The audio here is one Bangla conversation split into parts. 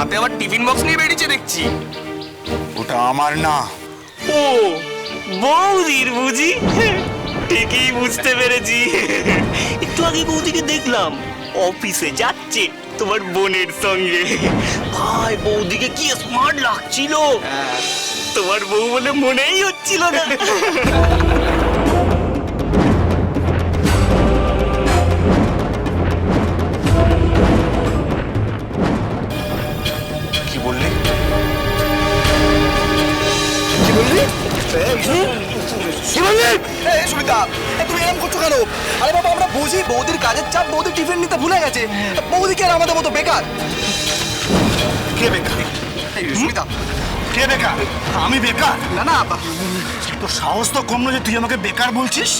হাতে আবার টিফিন বক্স নিয়ে বেরিয়েছে দেখছি। ওটা আমার না। ও বৌদির বুঝি? ঠিকই বুঝতে পেরেছি। একটু আগে বৌদিকে দেখলাম অফিসে যাচ্ছে তোমার বোনের সঙ্গে। ভাই বৌদিকে কি স্মার্ট লাগছিল? তোমার বউ বলে মনেই হচ্ছিল না। সুমিতা তুমি এরকম করছ কেন? আরে বাবা আমরা বুঝি বৌদির কাজের চাপ বৌদি টিফিন নিতে ভুলে গেছে। বৌদি কে আর আমাদের মতো বেকার? কে বেকার? সুমিতা কে বেকার? আমি বেকার? না না বা- তোর সাহস তো কম না যে তুই আমাকে বেকার বলছিস?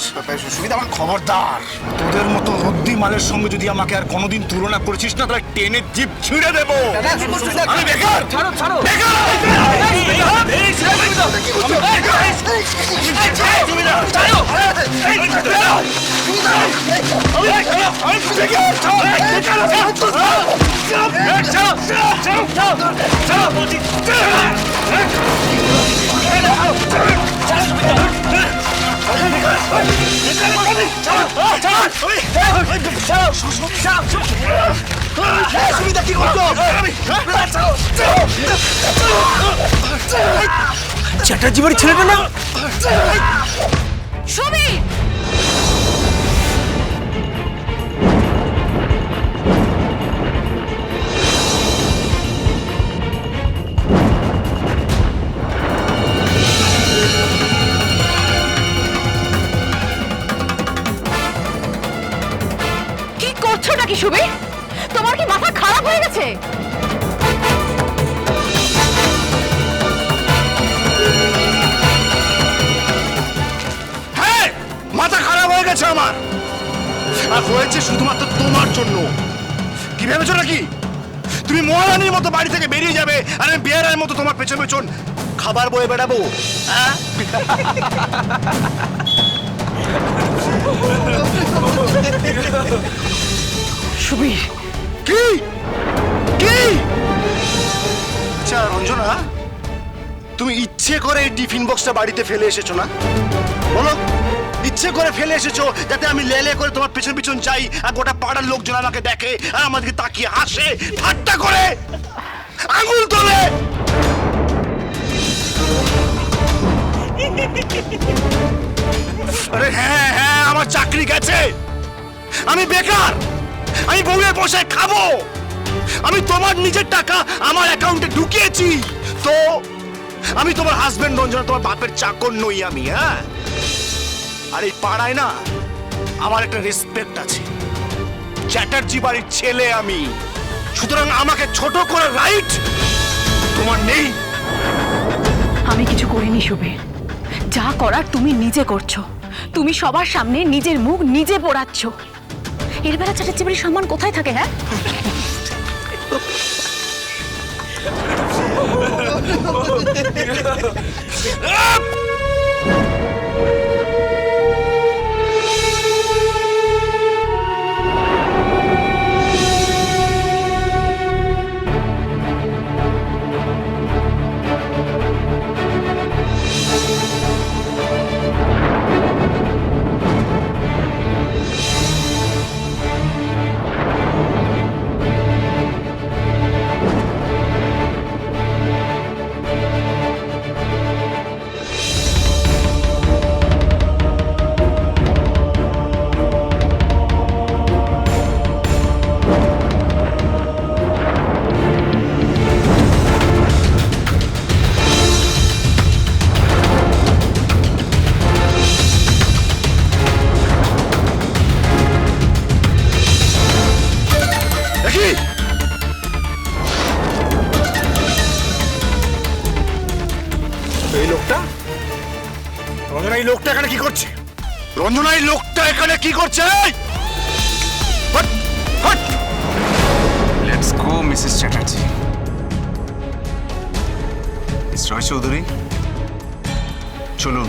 সুমিতা আমার খবরদার। তোদের মতো রদ্দি মালের সঙ্গে যদি আমাকে আর কোনোদিন তুলনা করেছিস না তাহলে টেনে জিপ ছিঁড়ে দেবো। আমি বেকার? ছাড়ো ছাড়ো। এই, সুবিধা কি করছ চ্যাটার্জি বাড়ির ছেলেটা না সমীর সুবীর তোমার কি মাথা খারাপ হয়ে গেছে? হ্যাঁ মাথা খারাপ হয়ে গেছে আমার। আর হয়েছে শুধুমাত্র তোমার জন্য। কি ভেবেছো নাকি? তুমি মহারানীর মতো বাড়ি থেকে বেরিয়ে যাবে আর আমি বিয়ারের মতো তোমার পেছন পেছন খাবার বয়ে বেড়াবো। হ্যাঁ? সুবীর কি? কি? আচ্ছা রঞ্জনা তুমি ইচ্ছে করে এই টিফিন বক্সটা বাড়িতে ফেলে এসেছ না? বলো ইচ্ছে করে ফেলে এসেছ যাতে আমি লেলে করে তোমার পেছন পিছন যাই আর গোটা পাড়ার লোকজন আমাকে দেখে আর আমাদেরকে তাকিয়ে হাসে ঠাট্টা করে আঙুল তোলে। আরে হ্যাঁ হ্যাঁ আমার চাকরি গেছে। আমি বেকার। আমি বউয়ের বসে খাব। আমি তোমার নিজের টাকা আমার অ্যাকাউন্টে ঢুকিয়েছি। তো, আমি তোমার হাজবেন্ড রঞ্জনা তোমার বাপের চাকর নই আমি হ্যাঁ? আর এই পাড়ায় না, আমার একটা রেসপেক্ট আছে। চ্যাটার্জি বাড়ির ছেলে আমি। সুতরাং আমাকে ছোট করে রাইট তোমার নেই। আমি কিছু করিনি শুভে। যা করার তুমি নিজে করছ। তুমি সবার সামনে নিজের মুখ নিজে পোড়াচ্ছ। এর বেলা চ্যাটার্জি বাড়ির সম্মান কোথায় থাকে হ্যাঁ? রঞ্জনা এই লোকটা এখানে কি করছে? রঞ্জনা এই লোকটা এখানে কি করছে! Let's go Mrs Chatterjee miss Roy Chowdhury চলুন।